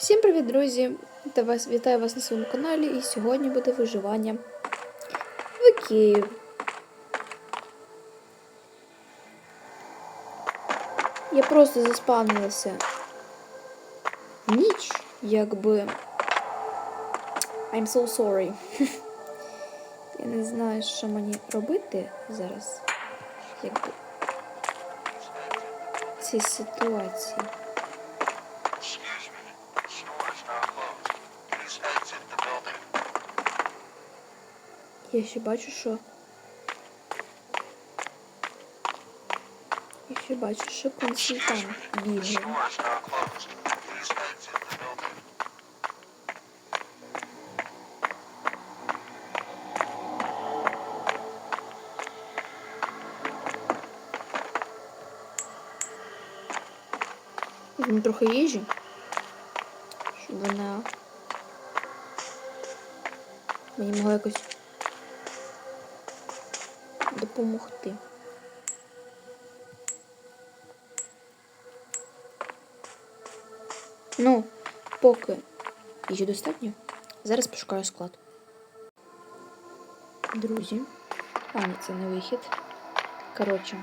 Всім привіт, друзі! Вітаю вас на своєму каналі. І сьогодні буде виживання в Київ. Я просто заспавнилася ніч, якби. I'm so sorry. Я не знаю, що мені робити зараз. Якби в цій ситуації. Я ще бачу, що. Я ще бачу, що консультант бігає. Візьму трохи їжі, щоб вона мені могла якось допомогти. Ну, поки їжі достатньо, зараз пошукаю склад. Друзі, а ні, це не вихід. Коротше,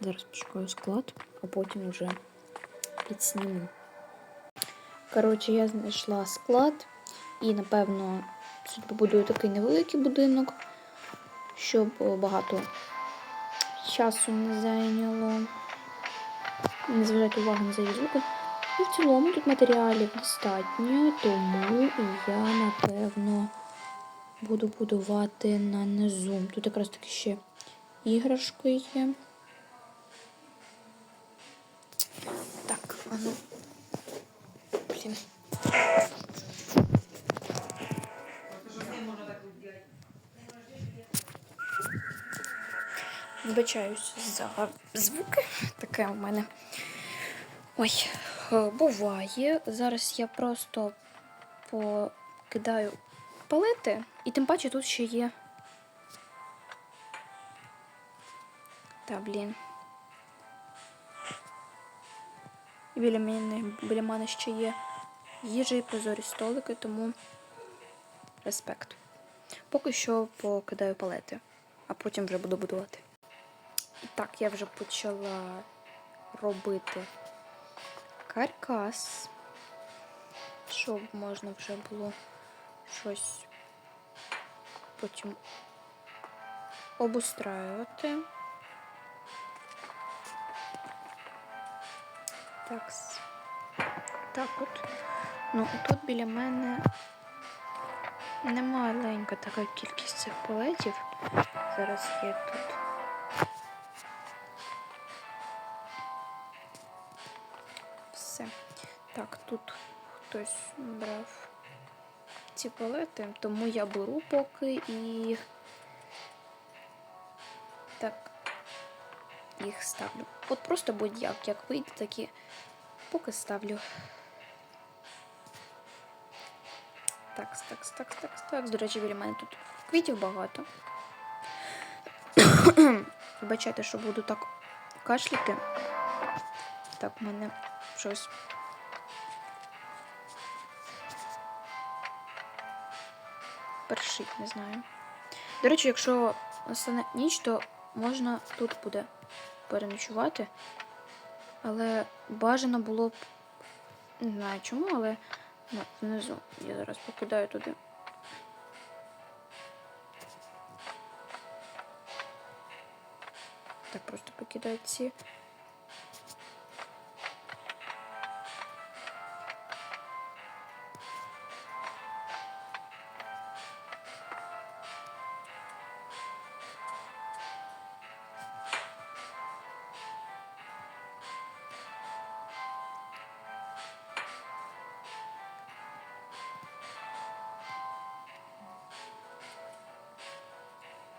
зараз пошукаю склад, а потім вже підсніму. Коротше, я знайшла склад і, напевно, тут побудую такий невеликий будинок, щоб багато часу не зайняло. Не зважати увагу на зайві звуки. І в цілому тут матеріалів достатньо, тому я, напевно, буду будувати на низу. Тут якраз таки ще іграшки є. Так, а ну. Блін. Вибачаюсь за звуки. Таке у мене. Ой, е, буває. Зараз я просто покидаю палети, і тим паче тут ще є. Та, блін. Біля мене, біля мене ще є їжа і прозорі столики, тому респект. Поки що покидаю палети, а потім вже буду будувати. Так, я вже почала робити каркас, щоб можна вже було щось потім обустраювати. Так. Так от. Ну, тут біля мене немаленька така кількість цих палетів. Зараз є тут. Тут хтось брав ці палети, тому я беру поки і так їх ставлю. От просто будь-як, як вийде, і поки ставлю. Так, так, так, так, так. До речі, біля мене тут квітів багато. Вибачайте, що буду так кашляти. Так, в мене щось. Першить, не знаю. До речі, якщо настане ніч, то можна тут буде переночувати. Але бажано було б. Не знаю чому, але ну, внизу. Я зараз покидаю туди. Так просто покидаю ці.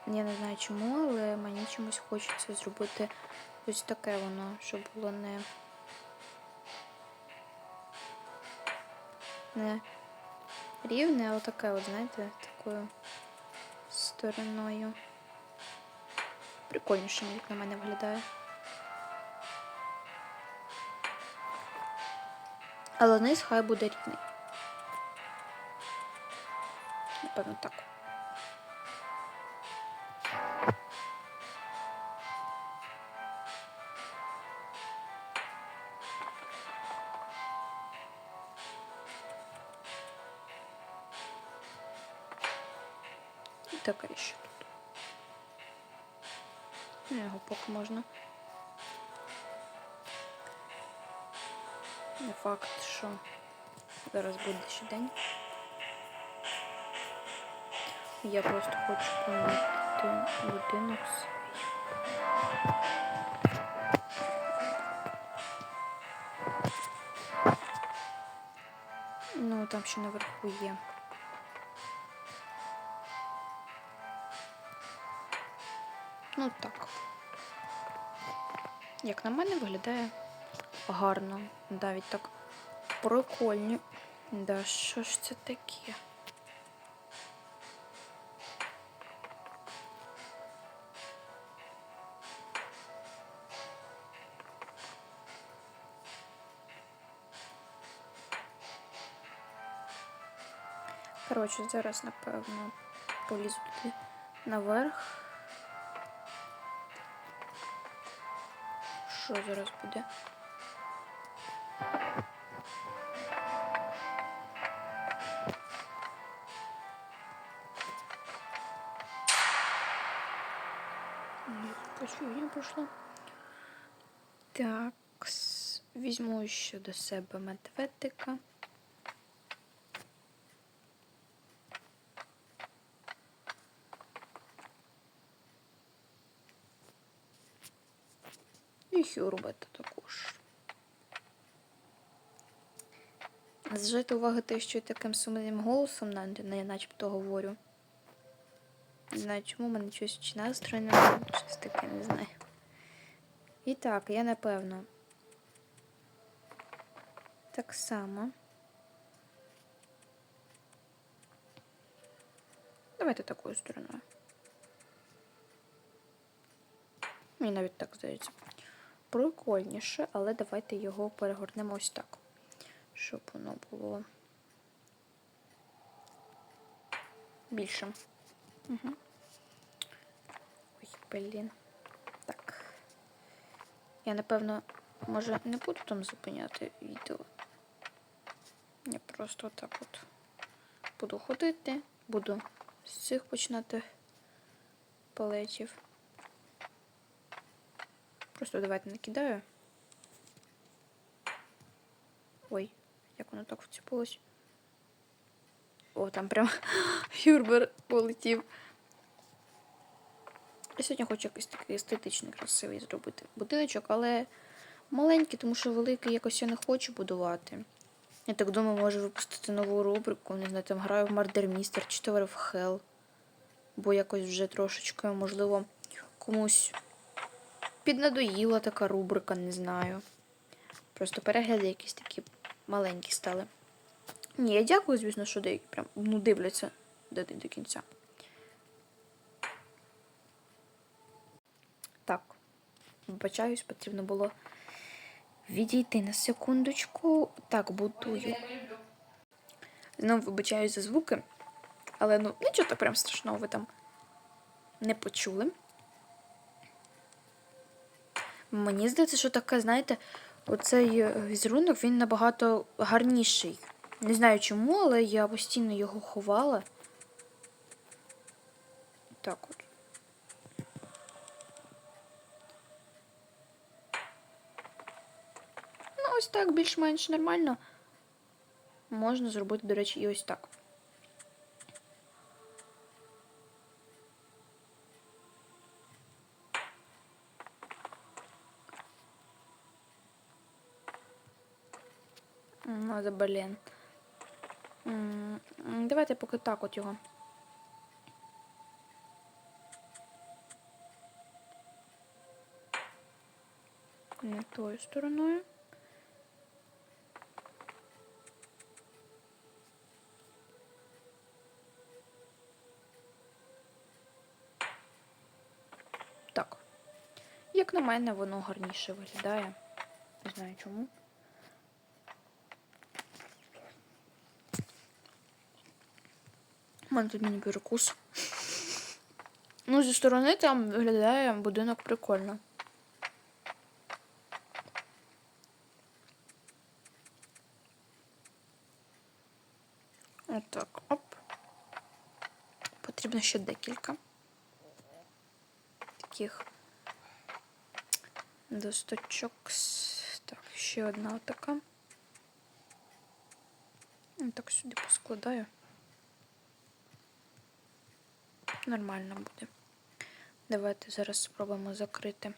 Я не знаю чому, але мені чомусь хочеться зробити ось таке воно, щоб було не не рівне, а отаке, от, знаєте, такою стороною. Прикольніше, як на мене виглядає. Але низ хай буде рівний. Напевно, так. Таке ще тут. Ну, Його поки можна. Не факт, що зараз буде ще день. Я просто хочу помітити будинок свій. Ну, там ще наверху є. Ну так. Як на мене виглядає гарно. Навіть так прикольно. Да, що ж це таке? Коротше, зараз, напевно, полізу туди наверх. Що зараз буде? Якась фігня. Так, візьму ще до себе медведика. І Хюрбета також. Зжити уваги те, що я таким сумним голосом на, начебто говорю. Не знаю, чому в мене щось чи настрій щось таке, не знаю. І так, я напевно. Так само. Давайте такою стороною. Мені навіть так здається. Прикольніше, але давайте його перегорнемо ось так. Щоб воно було більшим. Угу. Ой, блін. Так. Я, напевно, може, не буду там зупиняти відео. Я просто отак от буду ходити, буду з цих починати палетів. Просто давайте накидаю. Ой, як воно так вціпилось. О, там прям Юрбер полетів. Я сьогодні хочу якийсь такий естетичний, красивий зробити будиночок, але маленький, тому що великий якось я не хочу будувати. Я так думаю, може випустити нову рубрику, не знаю, там граю в Мардермістер чи Tower of Hell. Бо якось вже трошечки, можливо, комусь піднадоїла така рубрика, не знаю. Просто перегляди якісь такі маленькі стали. Ні, я дякую, звісно, що деякі прям ну, дивляться до, до кінця. Так, вибачаюсь, потрібно було відійти на секундочку. Так, будую. Знову вибачаюсь за звуки, але ну нічого так прям страшного ви там не почули. Мені здається, що таке, знаєте, оцей е, візерунок він набагато гарніший. Не знаю чому, але я постійно його ховала. Так от. Ну, ось так, більш-менш нормально. Можна зробити, до речі, і ось так. Ну, блін. Давайте поки так от його. Не тою стороною. Так. Як на мене, воно гарніше виглядає. Не знаю чому. У мене тут міні-перекус. Ну, зі сторони там виглядає будинок прикольно. Отак, оп. Потрібно ще декілька. Таких досточок. Так, ще одна така. Так сюди поскладаю. Нормально буде. Давайте зараз спробуємо закрити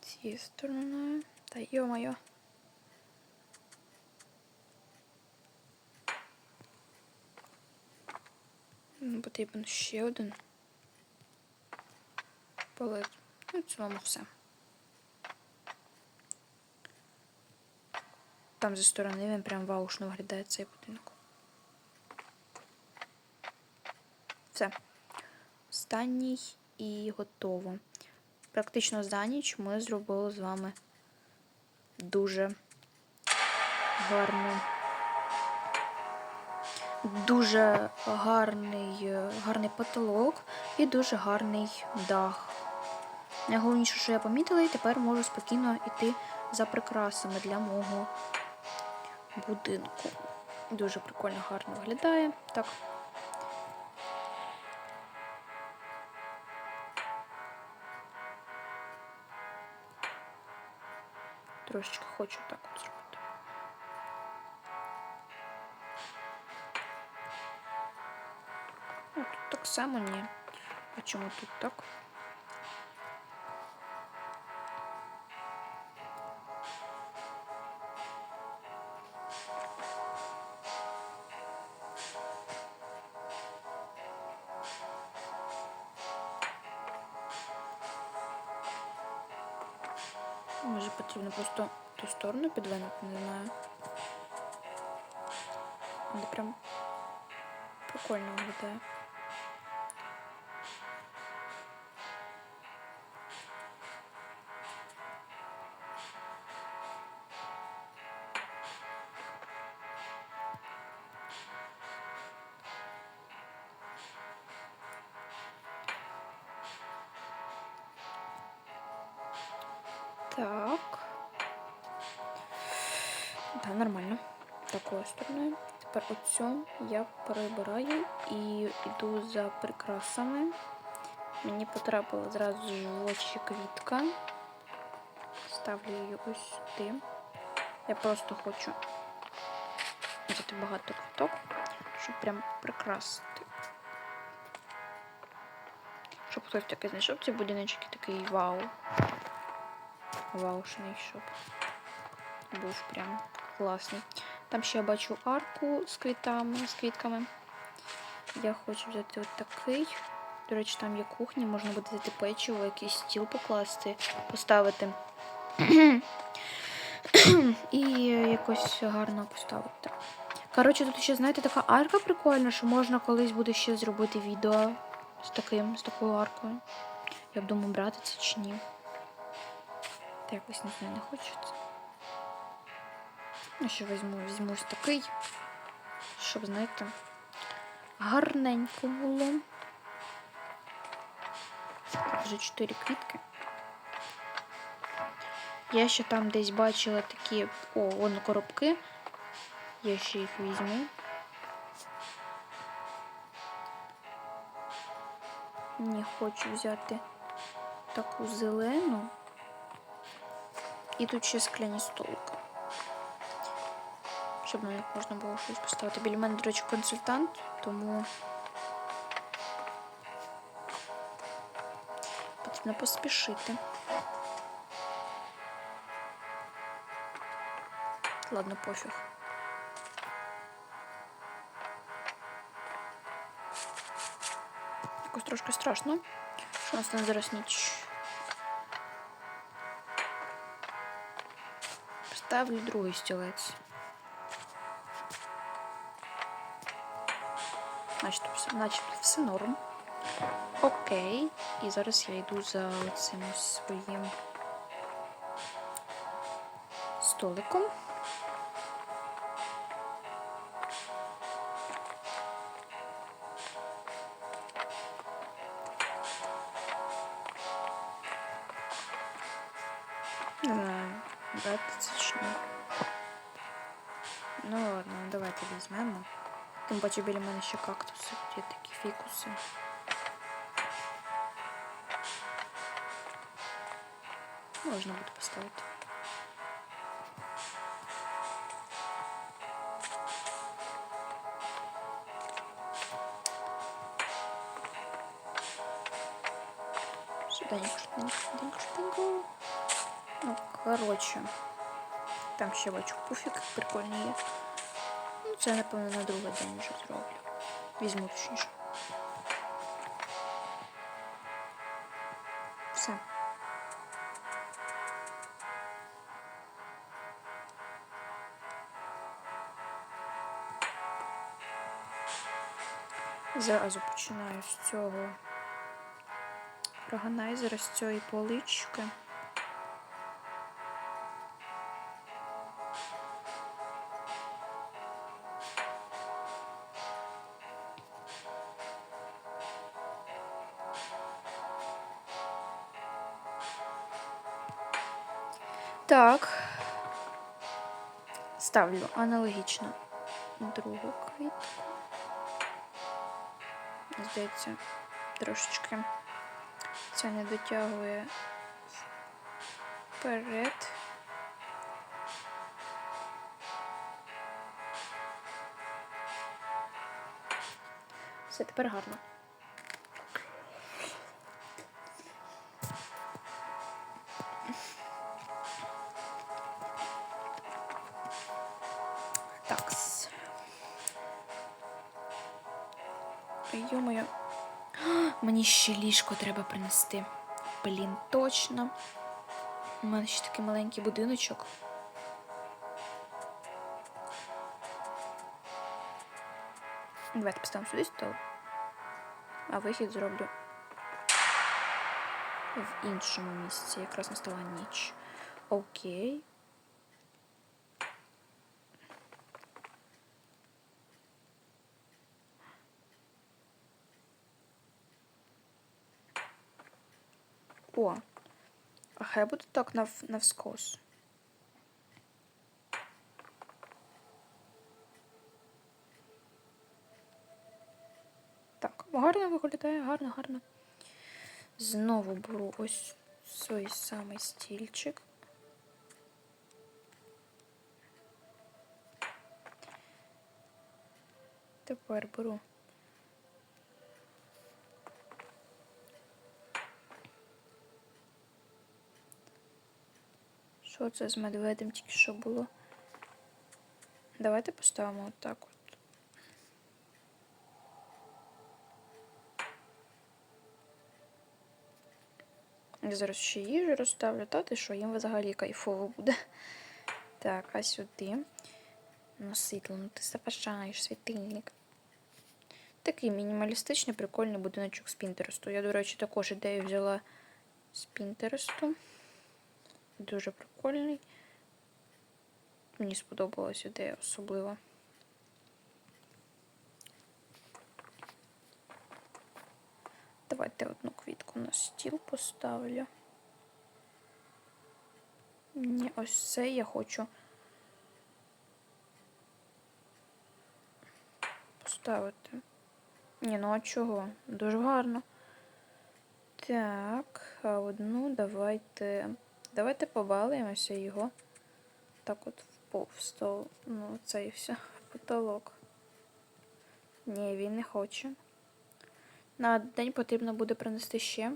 цією стороною. Та йо-моє. Потрібен ще один. Палет. Ну, в цілому все. Там зі сторони він прям ваушно виглядає цей будинок. Все. Останній і готово. Практично за ніч ми зробили з вами дуже гарну. Дуже гарний, е, гарний потолок і дуже гарний дах. Найголовніше, що я помітила, і тепер можу спокійно йти за прикрасами для мого будинку. Дуже прикольно гарно виглядає. Так. Трошечки хочу так от зробити. Ну, тут так само ні. А чому тут так? Може потрібно просто ту сторону підвинути, не знаю. Але прям прикольно виглядає. Перебираю і йду за прикрасами. Мені потрапила зразу в очі квітка. Ставлю її ось сюди. Я просто хочу взяти багато квіток, щоб прям прикрасити. Щоб хтось такий знайшов ці будиночки, такий вау. Ваушний, щоб був прям класний. Там ще я бачу арку з квітами, з квітками. Я хочу взяти от такий. До речі, там є кухня, можна буде взяти печиво, якийсь стіл покласти, поставити. І якось гарно поставити. Коротше, тут ще, знаєте, така арка прикольна, що можна колись буде ще зробити відео з таким, з такою аркою. Я б думаю, брати це чи ні. Та якось не знаю, не хочеться. Ну, що візьму, візьму ось такий, щоб, знаєте, гарненько було. Вже чотири квітки. Я ще там десь бачила такі, о, вон коробки. Я ще їх візьму. Не хочу взяти таку зелену. І тут ще скляні столики. Щоб них можна було щось поставити. Біля мене, до речі, консультант, тому потрібно поспішити. Ладно, пофіг. Якось трошки страшно, що у нас там зараз ніч. Ставлю другий стілець. Начебто все, начебто все норм. Окей. І зараз я йду за цим своїм столиком. Тим паче біля мене ще кактуси, тут є такі фікуси. Можна буде поставити. Швиденько, швиденько, швиденько, швиденько. Ну, коротше. Там ще бачу пуфік прикольний є. Це, напевно, на другий день вже зроблю. Візьму точніше. Все. Зразу починаю з цього органайзера, з цієї полички. Так. Ставлю аналогічно другу квітку. Здається, трошечки це не дотягує вперед. Все тепер гарно. Мені ще ліжко треба принести. Блін, точно. У мене ще такий маленький будиночок. Давайте поставимо сюди стол. А вихід зроблю в іншому місці. Якраз настала ніч. Окей. О, а хай буде так нав навскос. Так, гарно виглядає, гарно, гарно. Знову беру ось цей самий стільчик. Тепер беру Що це з медведем тільки що було? Давайте поставимо отак от. Я зараз ще їжу розставлю, та ти що, їм взагалі кайфово буде. Так, а сюди. Ну, ну ти заважаєш світильник. Такий мінімалістичний, прикольний будиночок з Пінтересту. Я, до речі, також ідею взяла з Пінтересту. Дуже прикольний. Мені сподобалась ідея особливо. Давайте одну квітку на стіл поставлю. Ні, ось це я хочу поставити. Ні, ну а чого? Дуже гарно. Так, а одну давайте. Давайте побалуємося його. Так от впов стол. Ну, це і все. Потолок. Ні, він не хоче. На день потрібно буде принести ще.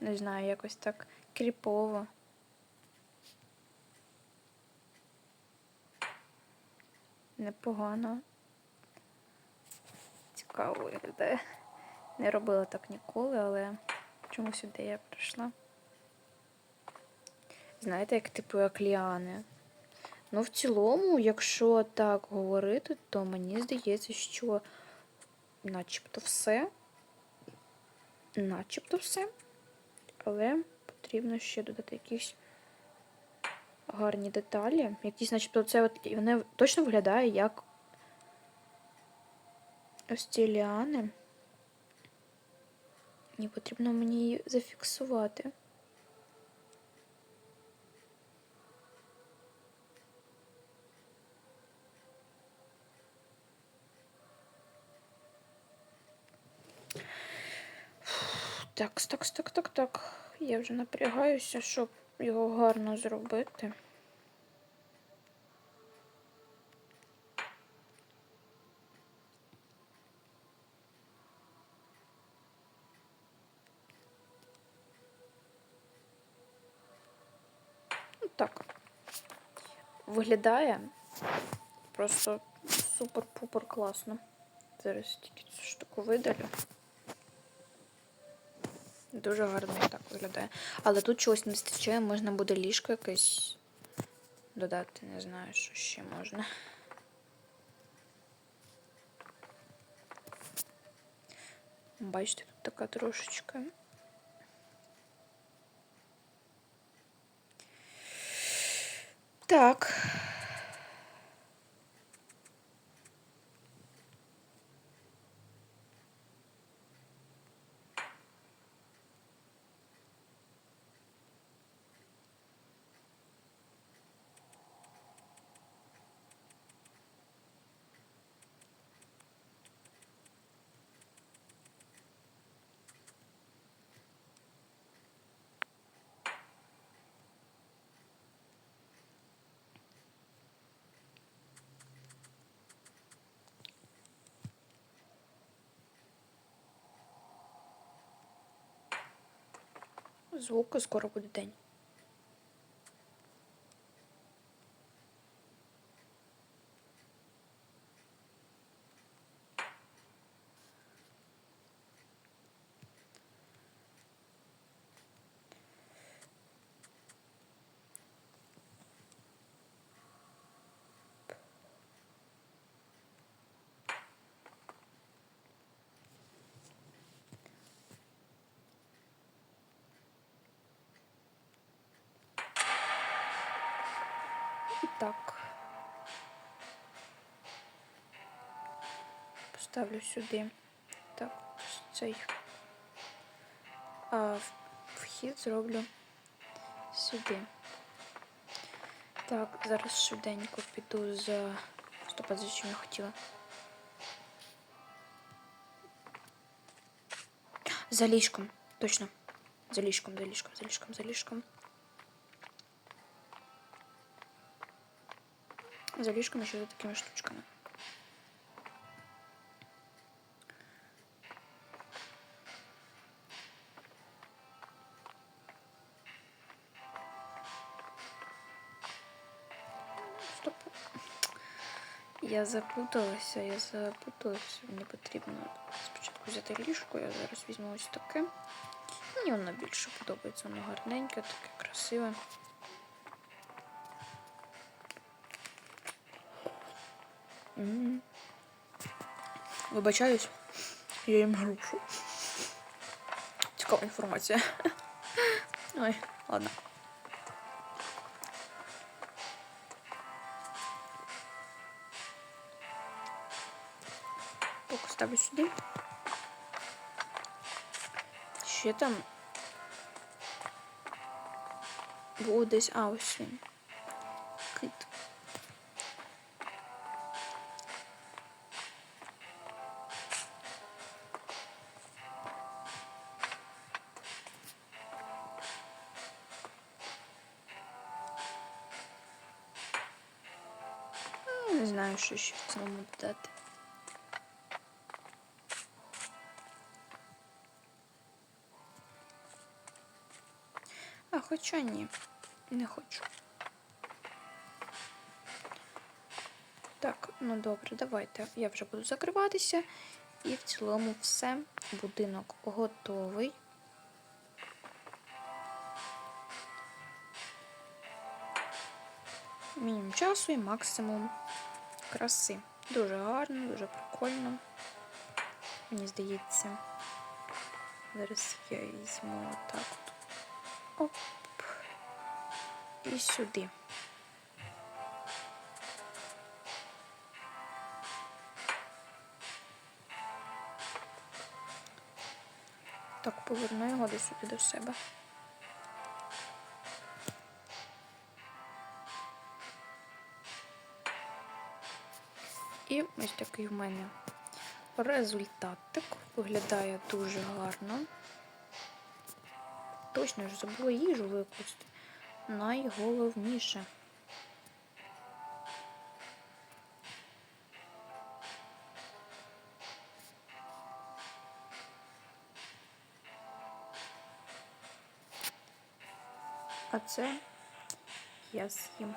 Не знаю, якось так кріпово. Непогано. Цікаво виглядає. Не робила так ніколи, але чомусь ідея прийшла. Знаєте, як типу як ліани. Ну, в цілому, якщо так говорити, то мені здається, що начебто все. Начебто все. Але потрібно ще додати якісь гарні деталі. Якісь, начебто, це от вони точно виглядає як ось ці ліани. Ні, потрібно мені її зафіксувати. Так, так, так, так, так. Я вже напрягаюся, щоб його гарно зробити. Так. Виглядає просто супер-пупер класно. Зараз тільки цю штуку видалю. Дуже гарно так виглядає. Але тут чогось не вистачає, можна буде ліжко якесь додати, не знаю, що ще можна. Бачите, тут така трошечка. Так. Звук, скоро буде день. так. Поставлю сюди. Так, ось цей. А в- вхід зроблю сюди. Так, зараз швиденько піду за. Стоп, а за чим я хотіла? За ліжком. Точно. За ліжком, за ліжком, за ліжком, за ліжком. За ліжком ще за такими штучками. Стоп. Я запуталася, я запуталася. Мені потрібно спочатку взяти ліжко, я зараз візьму ось таке. Мені воно більше подобається, воно гарненьке, таке красиве. Вибачаюсь, я їм грушу. Цікава інформація. Ой, ладно. Поки ставлю сюди. Ще там був десь, а ось. Знаю, що ще в цьому додати. А хоча ні, не хочу. Так, ну добре, давайте. Я вже буду закриватися. І в цілому все. Будинок готовий. Мінімум часу і максимум краси. Дуже гарно, дуже прикольно. Мені здається. Зараз я візьму отак от. Оп. І сюди. Так, поверну його до сюди до себе. І ось такий в мене результатик. Виглядає дуже гарно. точно ж забула їжу випустити. Найголовніше. А це я з'їм.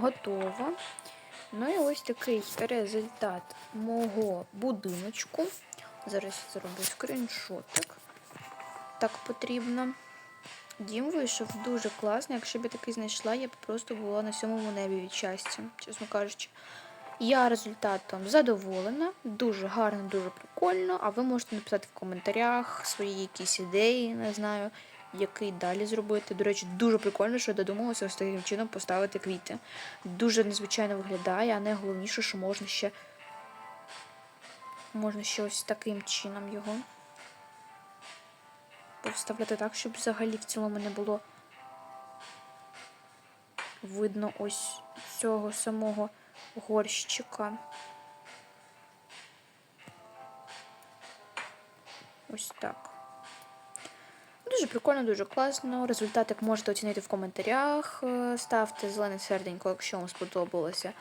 Готово. Ну і ось такий результат мого будиночку. Зараз я зроблю скріншотик. Так потрібно. Дім вийшов дуже класно. Якщо б я такий знайшла, я б просто була на сьомому небі від щастя, чесно кажучи. Я результатом задоволена, дуже гарно, дуже прикольно. А ви можете написати в коментарях свої якісь ідеї, не знаю, який далі зробити. До речі, дуже прикольно, що я додумалася ось таким чином поставити квіти. Дуже незвичайно виглядає, а найголовніше, що можна ще можна ще ось таким чином його повставляти так, щоб взагалі в цілому не було видно ось цього самого горщика. Ось так. Дуже прикольно, дуже класно. Результатик можете оцінити в коментарях. Е, Ставте зелене серденько, якщо вам сподобалося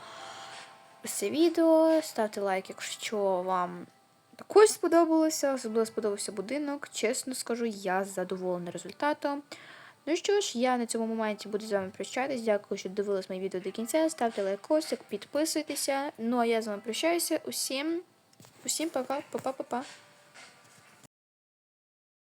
це відео. Ставте лайк, якщо вам також сподобалося. Особливо сподобався будинок. Чесно скажу, я задоволена результатом. Ну що ж, я на цьому моменті буду з вами прощатись. Дякую, що дивились моє відео до кінця. Ставте лайкосик, підписуйтеся. Ну а я з вами прощаюся. Усім, усім пока, па-па-па-па.